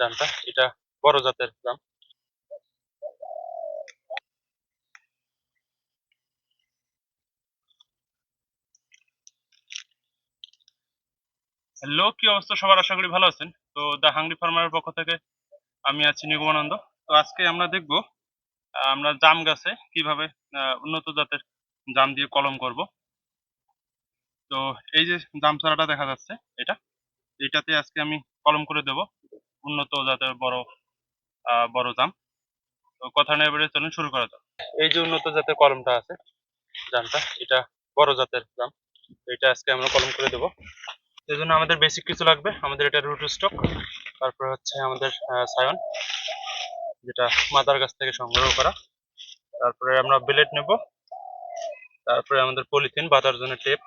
জামটা, এটা বড় জাতের জাম। হ্যালো কি অবস্থা? সবার আশা করি ভালো আছেন। তো দ্য হাংরি ফার্মারের পক্ষ থেকে আমি আছি নিগমানন্দ। তো আজকে আমরা দেখব, আমরা জাম গাছে কীভাবে উন্নত জাতের জাম দিয়ে কলম করব। তো এই যে জাম চারাটা দেখা যাচ্ছে, এটা। এটাতে আজকে আমি কলম করে দেব। উন্নত জাতের বড় বড় জাম। তো কথা নেই বেড়ে চলুন, শুরু করা যাক। এই যে উন্নত জাতের কলমটা আছে, জামটা, এটা বড় জাতের জাম। এটা আজকে আমরা কলম করে দেব। এই জন্য আমাদের বেসিক কিছু লাগবে। আমাদের এটা রুট স্টক তারপর হচ্ছে আমাদের সায়ন, যেটা মাদার গাছ থেকে সংগ্রহ করা। তারপরে আমরা ব্লেড নেব। তারপরে আমাদের পলিথিন বাঁধার জন্য টেপ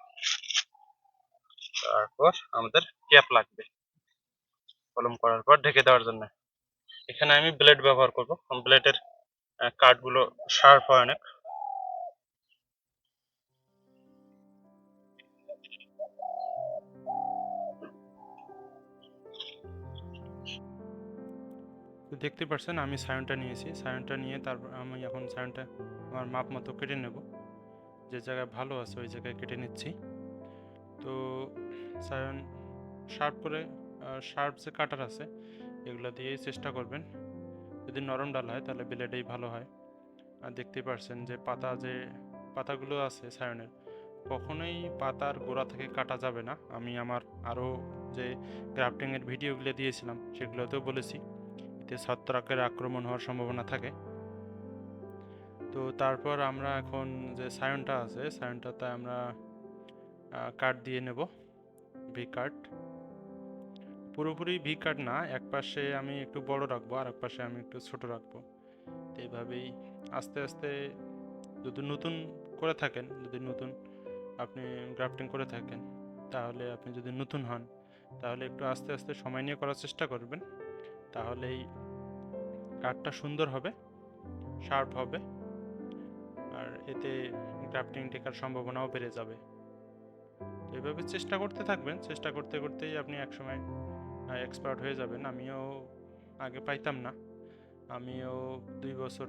তারপর আমাদের ক্যাপ লাগবে। কলম করার পর ঢেকে দেওয়ার জন্য। এখানে আমি ব্লেড ব্যবহার করব। ব্লেডের কাঠগুলো শার্প হয় অনেক। দেখতে পাচ্ছেন আমি সায়নটা নিয়েছি। সায়নটা নিয়ে তারপর আমি এখন সায়নটা আমার মাপ মতো কেটে নেব। যে জায়গায় ভালো আছে, ওই জায়গায় কেটে নিচ্ছি। তো সায়ন শার্প করে শার্প যে কাটার আছে, এগুলো দিয়েই চেষ্টা করবেন। যদি নরম ডাল হয়, তাহলে ব্লেডেই ভালো হয়। আর দেখতেই পারছেন যে পাতা যে, পাতাগুলো আছে সায়নের, কখনোই পাতার গোড়া থেকে কাটা যাবে না। আমি আমার আরও যে গ্রাফটিংয়ের ভিডিওগুলো দিয়েছিলাম, সেগুলোতেও বলেছি, এতে ছত্রাকের আক্রমণ হওয়ার সম্ভাবনা থাকে। তো তারপর আমরা এখন যে সায়নটা আছে, সায়নটাতে আমরা কাট দিয়ে নেব ভি কাট পুরোপুরি ভি কাট না, এক পাশে আমি একটু বড় রাখব আর এক পাশে আমি একটু ছোট রাখব। তো এইভাবেই আস্তে আস্তে যদি নতুন করে থাকেন, যদি নতুন আপনি গ্রাফটিং করে থাকেন, তাহলে আপনি যদি নতুন হন, তাহলে একটু আস্তে আস্তে সময় নিয়ে করার চেষ্টা করবেন। তাহলেই কাঠটা সুন্দর হবে, শার্প হবে, আর এতে গ্রাফটিং টেকার সম্ভাবনাও বেড়ে যাবে। এভাবে চেষ্টা করতে থাকবেন, চেষ্টা করতে করতেই আপনি একসময় এক্সপার্ট হয়ে যাবেন। আমিও আগে পাইতাম না। আমিও দুই বছর।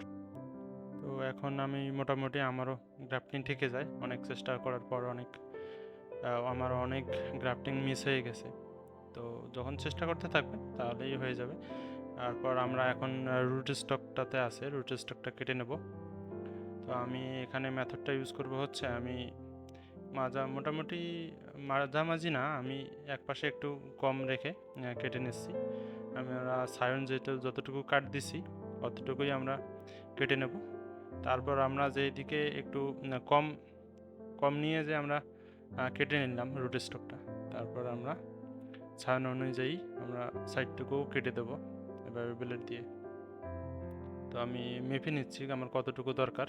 তো এখন আমি মোটামুটি আমারও গ্রাফটিং থেকে যায়। অনেক চেষ্টা করার পর অনেক আমার অনেক গ্রাফটিং মিস হয়ে গেছে। তো যখন চেষ্টা করতে থাকবেন, তাহলেই হয়ে যাবে। তারপর আমরা এখন রুট স্টকটাতে আছে। রুট স্টকটা কেটে নেব। তো আমি এখানে মেথডটা ইউজ করব হচ্ছে, আমি মাজা, মোটামুটি মাঝামাঝি না, আমি এক পাশে একটু কম রেখে কেটে নিচ্ছি। আমরা সায়ন যেটা যতটুকু কাট দিছি, অতটুকুই আমরা কেটে নেব। তারপর আমরা যেদিকে একটু কম কম নিয়ে যে আমরা কেটে নিলাম রুট স্টকটা, তারপর আমরা ছায়ান অনুযায়ী আমরা সাইডটুকুও কেটে দেবো এভাবে ব্লেড দিয়ে। তো আমি মেপে নিচ্ছি আমার কতটুকু দরকার।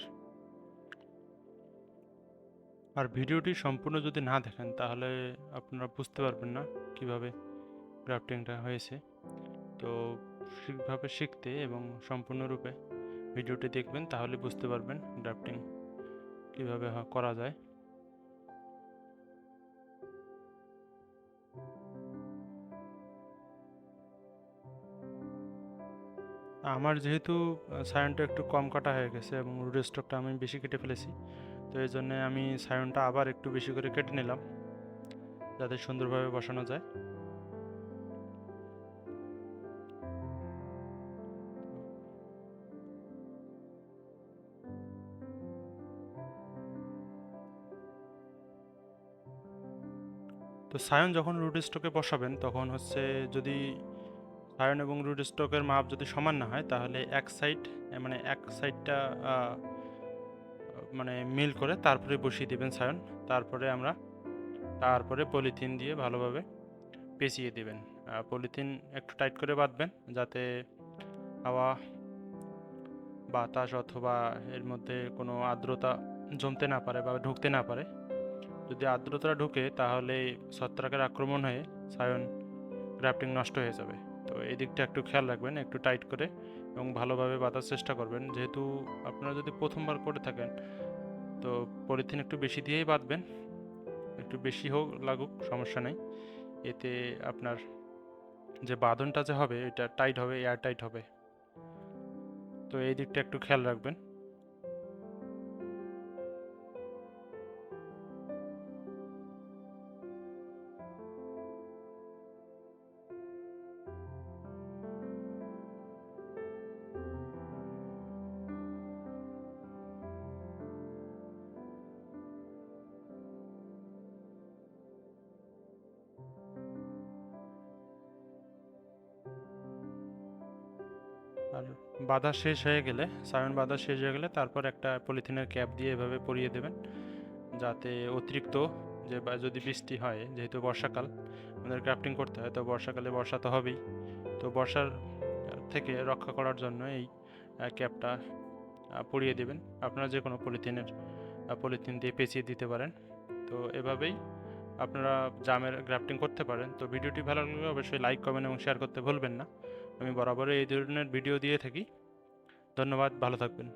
আর ভিডিওটি সম্পূর্ণ যদি না দেখেন, তাহলে আপনারা বুঝতে পারবেন না কীভাবে গ্রাফটিংটা হয়েছে। তো ঠিকভাবে শিখতে এবং সম্পূর্ণরূপে ভিডিওটি দেখবেন, তাহলে বুঝতে পারবেন গ্রাফটিং কীভাবে করা যায়। আমার যেহেতু সায়নটা একটু কম কাটা হয়ে গেছে এবং রুট স্টকটা আমি বেশি কেটে ফেলেছি তো এই জন্যে আমি সায়নটা আবার একটু বেশি করে কেটে নিলাম, যাতে সুন্দরভাবে বসানো যায়। তো সায়ন যখন রুট স্টকে বসাবেন, তখন হচ্ছে যদি সায়ন এবং রুট স্টকের মাপ যদি সমান না হয়, তাহলে এক সাইড মানে এক সাইডটা মানে মিল করে তারপরে বসিয়ে দিবেন সায়ন। তারপরে আমরা তারপরে পলিথিন দিয়ে ভালোভাবে পেঁচিয়ে দিবেন। পলিথিন একটু টাইট করে বাঁধবেন যাতে হাওয়া, বাতাস অথবা এর মধ্যে কোনো আর্দ্রতা জমতে না পারে বা ঢুকতে না পারে। যদি আর্দ্রতা ঢুকে তাহলে ছত্রাকের আক্রমণ হয়ে সায়ন, গ্রাফটিং নষ্ট হয়ে যাবে। তো এই দিকটা একটু খেয়াল রাখবেন, একটু টাইট করে এবং ভালোভাবে বাঁধার চেষ্টা করবেন। যেহেতু আপনারা যদি প্রথমবার করে থাকেন, তো পলিথিন একটু বেশি দিয়েই বাঁধবেন। একটু বেশি হোক লাগুক, সমস্যা নেই। এতে আপনার যে বাঁধনটা যে হবে, এটা টাইট হবে, এয়ার টাইট হবে। তো এই দিকটা একটু খেয়াল রাখবেন। বাধা শেষ হয়ে গেলে, সায়ন বাধা শেষ হয়ে গেলে তারপর একটা পলিথিনের ক্যাপ দিয়ে এভাবে পরিয়ে দেবেন। যাতে অতিরিক্ত যে যদি বৃষ্টি হয়, যেহেতু বর্ষাকাল, আমাদের ক্রাফটিং করতে হয়, তো বর্ষাকালে বর্ষা তো হবেই। তো বর্ষার থেকে রক্ষা করার জন্য এই ক্যাপটা পরিয়ে দেবেন। আপনারা যে কোনো পলিথিনের পলিথিন দিয়ে পেঁচিয়ে দিতে পারেন। তো এভাবেই আপনারা জামের গ্রাফটিং করতে পারেন। তো ভিডিওটি ভালো লাগলে অবশ্যই লাইক কমেন্ট এবং শেয়ার করতে ভুলবেন না। আমি বরাবরই এই ধরনের ভিডিও দিয়ে থাকি। ধন্যবাদ ভালো থাকবেন।